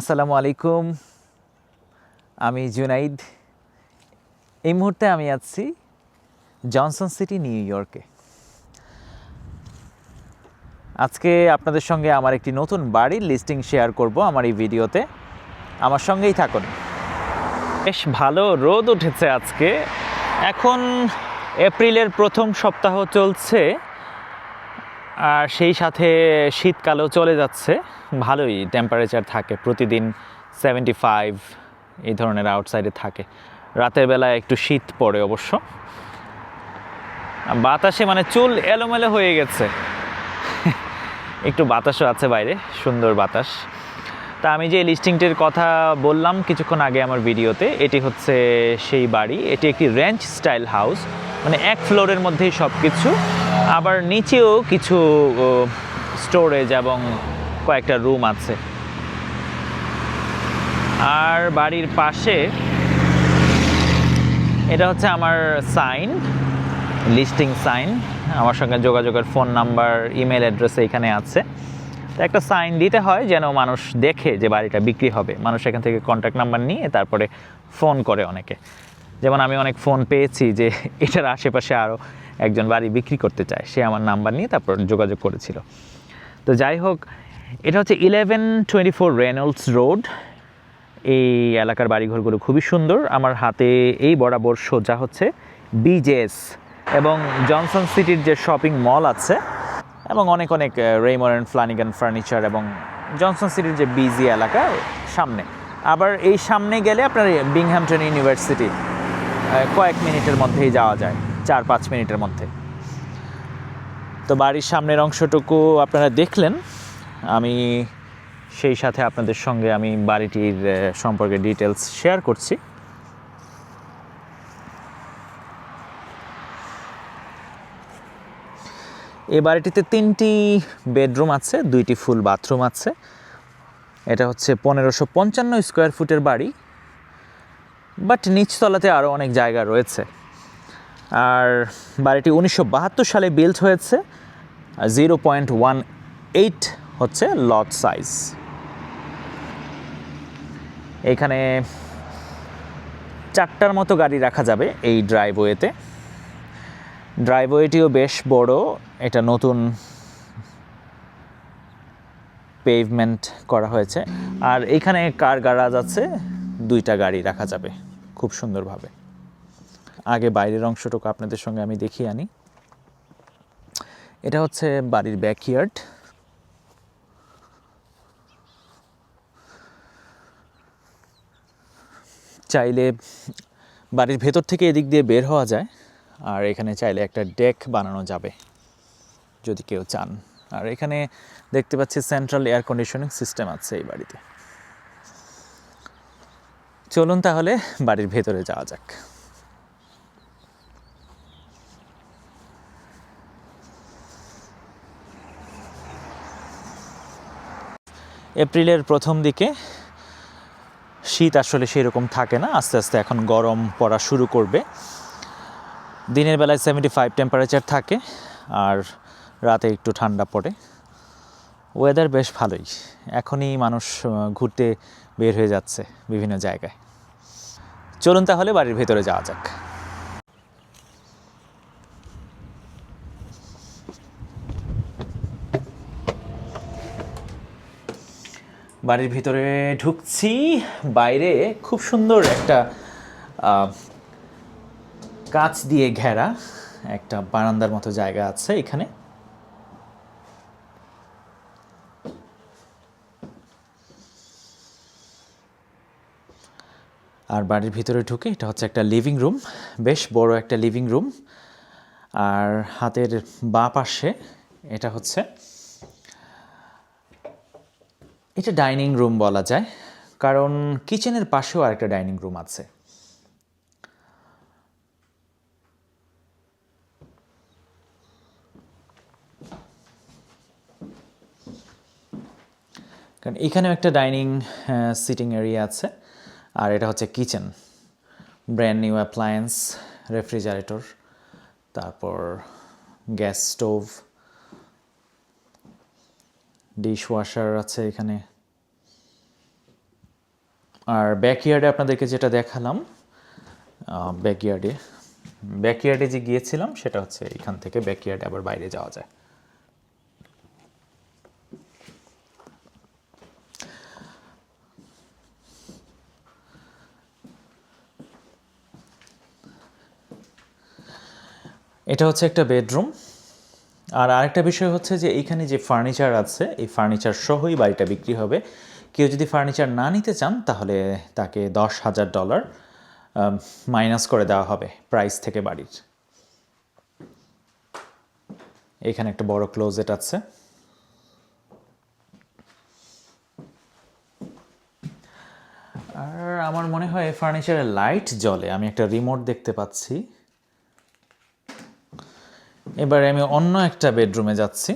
আসসালামু আলাইকুম। আমি জুনাইদ। এই মুহূর্তে আমি আছি জনসন সিটি, নিউ ইয়র্কে। আজকে আপনাদের সঙ্গে আমার একটি নতুন বাড়ির লিস্টিং শেয়ার করব আমার এই ভিডিওতে। আমার সঙ্গেই থাকুন। বেশ ভালো রোদ উঠেছে আজকে। এখন এপ্রিলের প্রথম সপ্তাহ চলছে। আর সেই সাথে শীতকালও চলে যাচ্ছে। ভালোই টেম্পারেচার থাকে, প্রতিদিন সেভেন্টি ফাইভ এই ধরনের আউটসাইডে থাকে। রাতের বেলায় একটু শীত পড়ে অবশ্য। বাতাসে মানে চুল এলোমেলো হয়ে গেছে। একটু বাতাসও আছে বাইরে, সুন্দর বাতাস। তা আমি যে লিস্টিংটির কথা বললাম কিছুক্ষণ আগে আমার ভিডিওতে, এটি হচ্ছে সেই বাড়ি। এটি একটি রেঞ্চ স্টাইল হাউস মানে এক ফ্লোরের মধ্যেই সব কিছু আবার নিচেও কিছু স্টোরেজ এবং কয়েকটা রুম আছে। আর বাড়ির পাশে এটা হচ্ছে আমার সাইন লিস্টিং সাইন আমার সঙ্গে যোগাযোগের ফোন নাম্বার ইমেল অ্যাড্রেস এখানে আছে। একটা সাইন দিতে হয় যেন মানুষ দেখে যে বাড়িটা বিক্রি হবে। মানুষ এখান থেকে কন্ট্যাক্ট নাম্বার নিয়ে তারপরে ফোন করে অনেকে। যেমন আমি অনেক ফোন পেয়েছি যে এটার আশেপাশে আরও একজন বাড়ি বিক্রি করতে চায়, সে আমার নাম্বার নিয়ে তারপর যোগাযোগ করেছিল। তো যাই হোক, এটা হচ্ছে eleven twenty four Reynolds road এই এলাকার বাড়িঘরগুলো খুবই সুন্দর। আমার হাতে এই বরাবর সোজা হচ্ছে বিজেস এবং জনসন সিটির যে শপিং মল আছে এবং অনেক অনেক রেইমর অ্যান্ড ফ্লানিগান ফার্নিচার এবং জনসন সিটির যে বিজি এলাকা সামনে। আবার এই সামনে গেলে আপনার বিংহ্যামটন ইউনিভার্সিটি কয়েক মিনিটের মধ্যেই যাওয়া যায়। চার পাঁচ মিনিটের মধ্যে। তো বাড়ির সামনের অংশটুকু আপনারা দেখলেন। আমি সেই সাথে আপনাদের সঙ্গে আমি বাড়িটির সম্পর্কে ডিটেলস শেয়ার করছি। এই বাড়িটিতে তিনটি বেডরুম আছে, দুইটি ফুল বাথরুম আছে। এটা হচ্ছে পনেরোশো পঞ্চান্ন স্কোয়ার ফুটের বাড়ি। বাট নিচতলাতে আরও অনেক জায়গা রয়েছে। আর বাড়িটি উনিশশো বাহাত্তর সালে বিল্ড হয়েছে। জিরো পয়েন্ট ওয়ান এইট হচ্ছে লট সাইজ এখানে চারটার মতো গাড়ি রাখা যাবে এই ড্রাইভওয়েতে ড্রাইভওয়েটিও বেশ বড়। এটা নতুন পেভমেন্ট করা হয়েছে। আর এখানে কার গ্যারাজ আছে। দুইটা গাড়ি রাখা যাবে খুব সুন্দরভাবে। আগে বাইরের অংশটুকু আপনাদের সঙ্গে আমি দেখিয়ে আনি। এটা হচ্ছে বাড়ির ব্যাকইয়ার্ড চাইলে বাড়ির ভেতর থেকে এদিক দিয়ে বের হওয়া যায়, আর এখানে চাইলে একটা ডেক বানানো যাবে, যদি কেউ চান। আর এখানে দেখতে পাচ্ছি সেন্ট্রাল এয়ার কন্ডিশনিং সিস্টেম আছে এই বাড়িতে। চলুন তাহলে বাড়ির ভেতরে যাওয়া যাক। এপ্রিলের প্রথম দিকে শীত আসলে সেরকম থাকে না, আস্তে আস্তে এখন গরম পড়া শুরু করবে। দিনের বেলায় সেভেন্টি ফাইভ টেম্পারেচার থাকে আর রাতে একটু ঠান্ডা পড়ে। ওয়েদার বেশ ভালোই। এখনই মানুষ ঘুরতে বের হয়ে যাচ্ছে বিভিন্ন জায়গায়। চলুন তাহলে বাড়ির ভেতরে যাওয়া যাক। বাড়ির ভিতরে ঢুকছি। বাইরে খুব সুন্দর একটা কাঁচ দিয়ে ঘেরা একটা বারান্দার মতো জায়গা আছে এখানে। আর বাড়ির ভিতরে ঢুকে এটা হচ্ছে একটা লিভিং রুম বেশ বড় একটা লিভিং রুম আর হাতের বাঁ পাশে এটা হচ্ছে এটা ডাইনিং রুম বলা যায়, কারণ কিচেনের পাশেও আরেকটা ডাইনিং রুম আছে। কারণ এখানেও একটা ডাইনিং সিটিং এরিয়া আছে, আর এটা হচ্ছে kitchen. Brand new appliance, refrigerator, তারপর গ্যাস স্টোভ ডিশ ওয়াশার আছে এখানে। আর ব্যাকইয়ার্ডে আপনাদেরকে যেটা দেখালাম ব্যাকইয়ার্ডে ব্যাকইয়ার্ডে যে গিয়েছিলাম, সেটা হচ্ছে এখান থেকে ব্যাকইয়ার্ডে আবার বাইরে যাওয়া যায়। এটা হচ্ছে একটা বেডরুম আর আরেকটা বিষয় হচ্ছে যে এইখানে যে ফার্নিচার আছে, এই ফার্নিচার সহই বাড়িটা বিক্রি হবে। কেউ যদি ফার্নিচার না নিতে চান, তাহলে তাকে দশ হাজার ডলার মাইনাস করে দেওয়া হবে প্রাইস থেকে বাড়ির। এখানে একটা বড় ক্লোজেট আছে। আর আমার মনে হয় ফার্নিচারের লাইট জ্বলে। আমি একটা রিমোট দেখতে পাচ্ছি। এবারে আমি অন্য একটা বেডরুমে যাচ্ছি।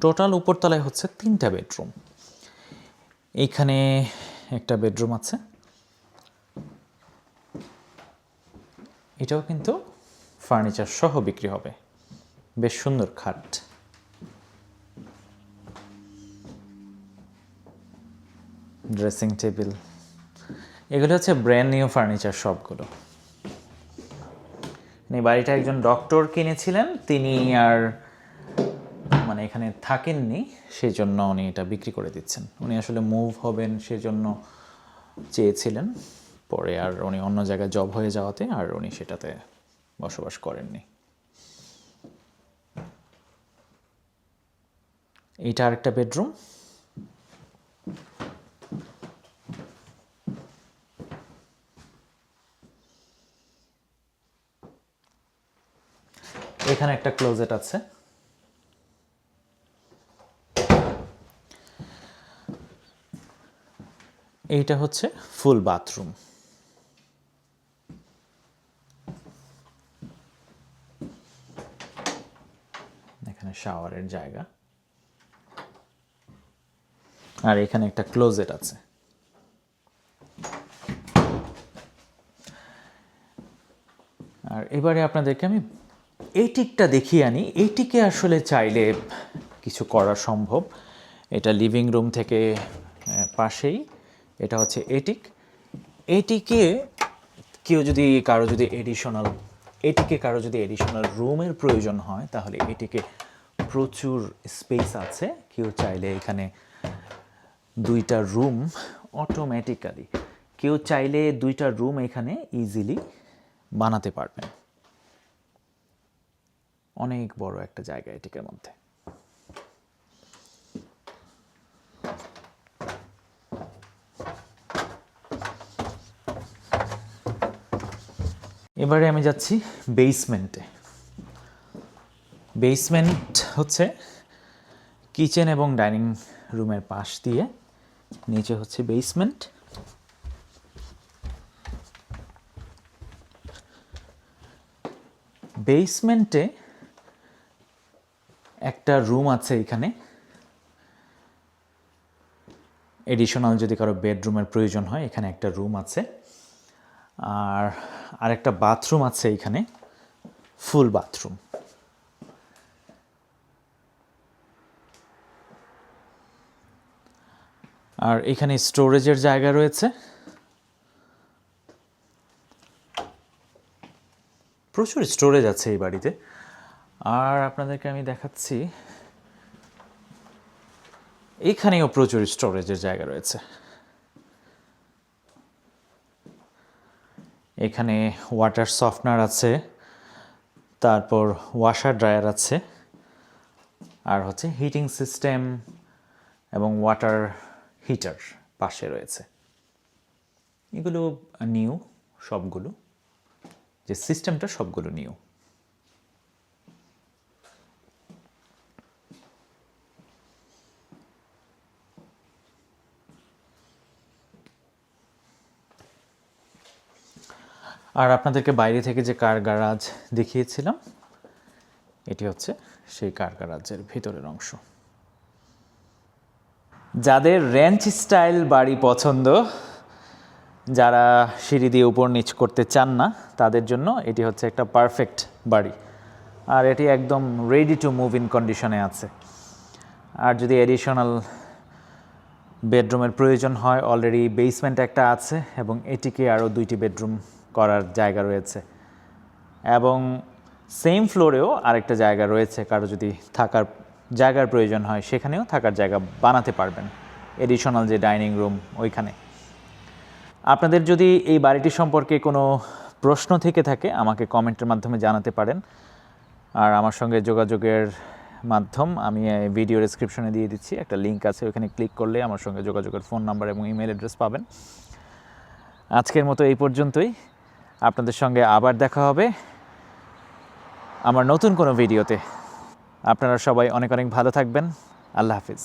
টোটাল উপরতলায় হচ্ছে তিনটা বেডরুম। এইখানে একটা বেডরুম আছে। এটাও কিন্তু ফার্নিচার সহ বিক্রি হবে। বেশ সুন্দর খাট। Dressing table. এগুলো হচ্ছে ব্র্যান্ড নিউ ফার্নিচার সবগুলো। এই বাড়িটা একজন ডক্টর কিনেছিলেন, তিনি আর মানে এখানে থাকেননি সেই জন্য উনি এটা বিক্রি করে দিচ্ছেন। উনি আসলে মুভ হবেন সেজন্য চেয়েছিলেন, পরে আর উনি অন্য জায়গায় জব হয়ে যাওয়াতে আর উনি সেটাতে বসবাস করেননি। এইটা আরেকটা বেডরুম এখানে একটা ক্লোজেট আছে। এইটা হচ্ছে ফুল বাথরুম। এখানে শাওয়ারের জায়গা। আর এখানে একটা ক্লোজেট আছে। আর এবারে আপনাদেরকে আমি এই টিকটা দেখিয়ে আনি। এই টিকে আসলে চাইলে কিছু করা সম্ভব। এটা লিভিং রুম থেকে পাশেই। এটা হচ্ছে এটিক। এটিকে কেউ যদি কারও যদি এডিশনাল এটিকে কারও যদি এডিশনাল রুমের প্রয়োজন হয়, তাহলে এটিকে প্রচুর স্পেস আছে। কেউ চাইলে এখানে দুইটা রুম অটোমেটিক্যালি কেউ চাইলে দুইটা রুম এখানে ইজিলি বানাতে পারবেন। অনেক বড় একটা জায়গা এটিকের মধ্যে। এবারে আমি যাচ্ছি বেসমেন্টে বেসমেন্ট হচ্ছে কিচেন এবং ডাইনিং রুমের পাশ দিয়ে, নিচে হচ্ছে বেসমেন্ট বেসমেন্টে একটা রুম আছে এখানে। এডিশনাল যদি কারও বেডরুমের প্রয়োজন হয়, এখানে একটা রুম আছে। আর আরেকটা বাথরুম আছে এখানে, ফুল বাথরুম। আর এখানে স্টোরেজের জায়গা রয়েছে। প্রচুর স্টোরেজ আছে এই বাড়িতে। আর আপনাদেরকে আমি দেখাচ্ছি এইখানেও প্রচুর স্টোরেজের জায়গা রয়েছে। এখানে ওয়াটার সফটনার আছে, তারপর ওয়াশার ড্রায়ার আছে, আর হচ্ছে হিটিং সিস্টেম এবং ওয়াটার হিটার পাশে রয়েছে। এগুলো নিউ সবগুলো। যে সিস্টেমটা সবগুলো নিউ আর আপনাদেরকে বাইরে থেকে যে কার গ্যারাজ দেখিয়েছিলাম, এটি হচ্ছে সেই কার গ্যারাজের ভিতরের অংশ। যাদের রেঞ্চ স্টাইল বাড়ি পছন্দ, যারা সিঁড়ি দিয়ে উপর নিচ করতে চান না, তাদের জন্য এটি হচ্ছে একটা পারফেক্ট বাড়ি। আর এটি একদম রেডি টু মুভ ইন কন্ডিশনে আছে। আর যদি এডিশনাল বেডরুমের প্রয়োজন হয় অলরেডি বেসমেন্ট একটা আছে এবং এটিকে আরও দুইটি বেডরুম করার জায়গা রয়েছে। এবং সেম ফ্লোরেও আরেকটা জায়গা রয়েছে, কারও যদি থাকার জায়গার প্রয়োজন হয়, সেখানেও থাকার জায়গা বানাতে পারবেন। এডিশনাল যে ডাইনিং রুম ওইখানে। আপনাদের যদি এই বাড়িটি সম্পর্কে কোনো প্রশ্ন থেকে থাকে, আমাকে কমেন্টের মাধ্যমে জানাতে পারেন। আর আমার সঙ্গে যোগাযোগের মাধ্যম আমি ভিডিও ডেসক্রিপশনে দিয়ে দিচ্ছি। একটা লিঙ্ক আছে, ওখানে ক্লিক করলে আমার সঙ্গে যোগাযোগের ফোন নাম্বার এবং ইমেল অ্যাড্রেস পাবেন। আজকের মতো এই পর্যন্তই। আপনাদের সঙ্গে আবার দেখা হবে আমার নতুন কোনো ভিডিওতে। আপনারা সবাই অনেক অনেক ভালো থাকবেন। আল্লাহ হাফিজ।